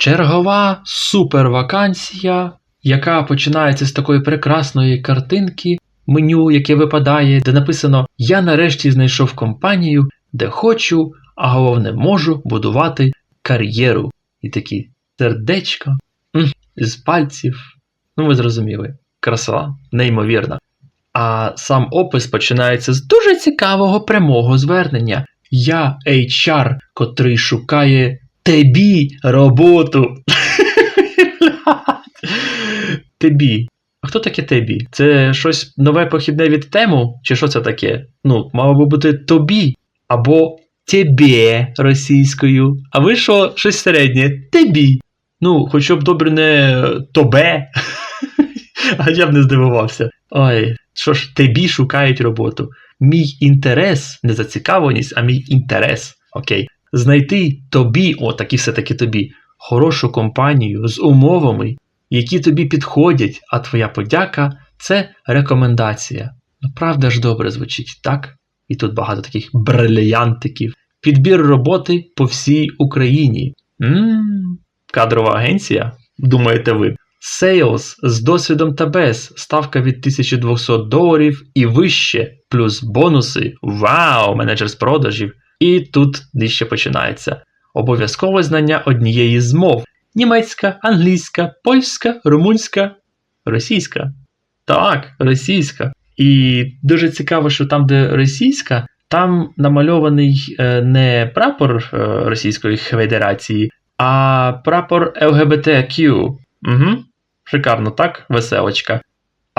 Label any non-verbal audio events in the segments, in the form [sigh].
Чергова супервакансія, яка починається з такої прекрасної картинки, меню, яке випадає, де написано Я нарешті знайшов компанію, де хочу, а головне можу будувати кар'єру. І такі сердечка з пальців. Ну, ви зрозуміли. Краса, неймовірна. А сам опис починається з дуже цікавого прямого звернення. Я HR, котрий шукає тобі роботу. Тебі. А хто таке тебі? Це щось нове похідне від тему? Чи що це таке? Ну, мало би бути тобі або тебе російською. А ви що щось середнє? Тебі. Ну, хоча б добре не тобе. А я б не здивувався. Ой, що ж, тобі шукають роботу. Мій інтерес, не зацікавленість, а мій інтерес. Окей. Знайти тобі, о, такі все-таки тобі, хорошу компанію з умовами, які тобі підходять, а твоя подяка це рекомендація. Ну, правда ж добре звучить, так? І тут багато таких брильянтиків. Підбір роботи по всій Україні. Ммм, кадрова агенція, думаєте ви. Sales з досвідом та без, ставка від 1200 доларів і вище, плюс бонуси. Вау, менеджер з продажів. І тут нижче починається. Обов'язкове знання однієї з мов: німецька, англійська, польська, румунська, російська. Так, російська. І дуже цікаво, що там, де російська, там намальований е, не прапор е, Російської Федерації, а прапор ЛГБТQ. Угу. Шикарно, так? Веселочка.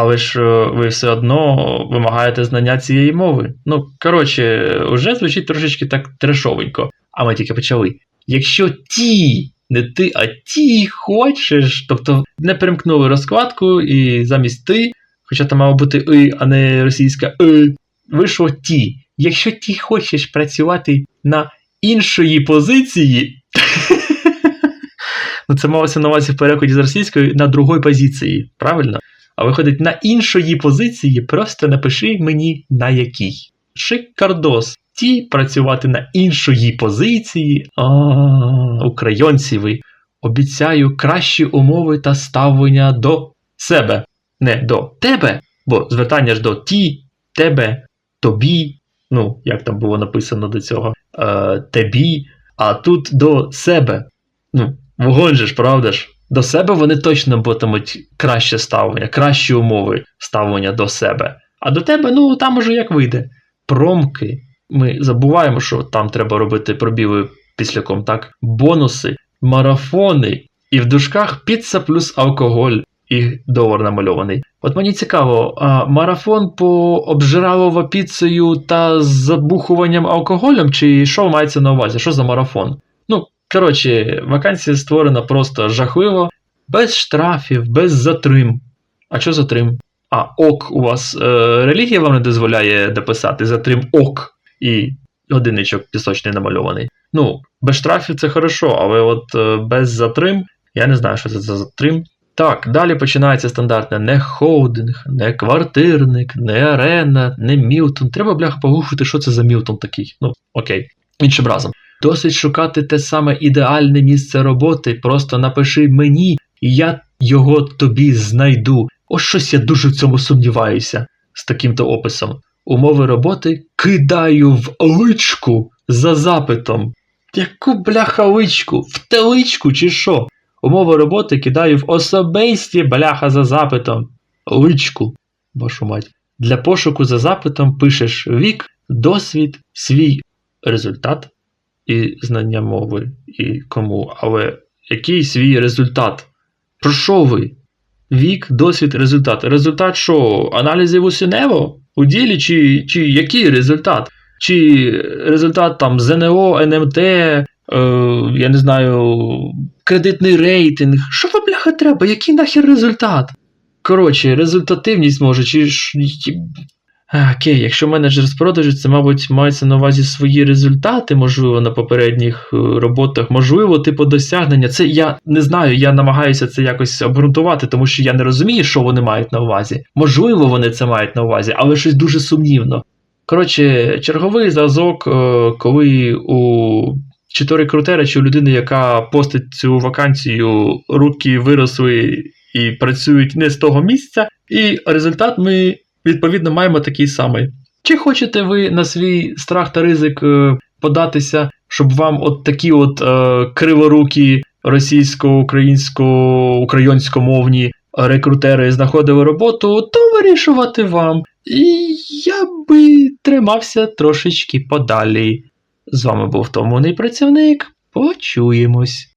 Але ж е, ви все одно вимагаєте знання цієї мови. Ну, коротше, вже звучить трошечки так трешовенько, а ми тільки почали. Якщо ті, не ти, а ті хочеш, тобто не перемкнули розкладку і замість ти, хоча там мало бути и, а не російська и, вийшло ті. Якщо ти хочеш працювати на іншої позиції. [laughs] Ну, це малося на увазі в перекладі з російської на другої позиції, правильно? А виходить, на іншої позиції просто напиши мені на якій. Шикардос. Ті працювати на іншої позиції. А, українці ви. Обіцяю кращі умови та ставлення до себе. Не до тебе, бо звертання ж до ті, тебе, тобі. Ну, як там було написано до цього, е, тебі, а тут до себе. Ну, Вогонь же ж, правда ж? До себе вони точно матимуть краще ставлення, кращі умови ставлення до себе. А до тебе, ну там уже як вийде. Промки. Ми забуваємо, що там треба робити пробіли післяком, так? Бонуси, марафони, і в дужках піца плюс алкоголь і долар намальований. От мені цікаво, а марафон по обжиралова піцею та забухуванням алкоголем, чи що мається на увазі? Що за марафон? Коротше, вакансія створена просто жахливо, без штрафів, без затрим. А що затрим? А ок у вас е, релігія вам не дозволяє дописати затрим ок і годинничок пісочний намальований. Ну, без штрафів це хорошо, але от е, без затрим, я не знаю, що це за затрим. Так, далі починається стандартне не холдинг, не квартирник, не арена, не Мілтон. Треба бляха погуглити, що це за Мілтон такий. Ну, окей, іншим разом. Досить шукати те саме ідеальне місце роботи, просто напиши мені, і я його тобі знайду. Ось щось я дуже в цьому сумніваюся з таким-то описом. Умови роботи кидаю в личку за запитом. Яку бляха личку? В теличку чи що? Умови роботи кидаю в особисті бляха за запитом. Личку, вашу мать. Для пошуку за запитом пишеш вік, досвід, свій результат і знання мови, і кому, але який свій результат? Про що ви? Вік, досвід, результат. Результат що? Аналізів усінево? У ділі, чи чи який результат? Чи результат там ЗНО, НМТ, е, я не знаю, кредитний рейтинг? Що вам, бляха, треба? Який нахер результат? Коротше, результативність може, чи Окей, якщо менеджер з продажу, це, мабуть, мається на увазі свої результати, можливо, на попередніх е, роботах, можливо, типу досягнення. Це я не знаю, я намагаюся це якось обґрунтувати, тому що я не розумію, що вони мають на увазі. Можливо, вони це мають на увазі, але щось дуже сумнівно. Коротше, черговий зразок, е, коли у чи то рекрутера, чи людини, яка постить цю вакансію, руки виросли і працюють не з того місця, і результат ми відповідно маємо такий самий. Чи хочете ви на свій страх та ризик е, податися, щоб вам от такі от е, криворукі російсько-українсько-українськомовні рекрутери знаходили роботу, то вирішувати вам. І я би тримався трошечки подалі. З вами був Томоний працівник. Почуємось.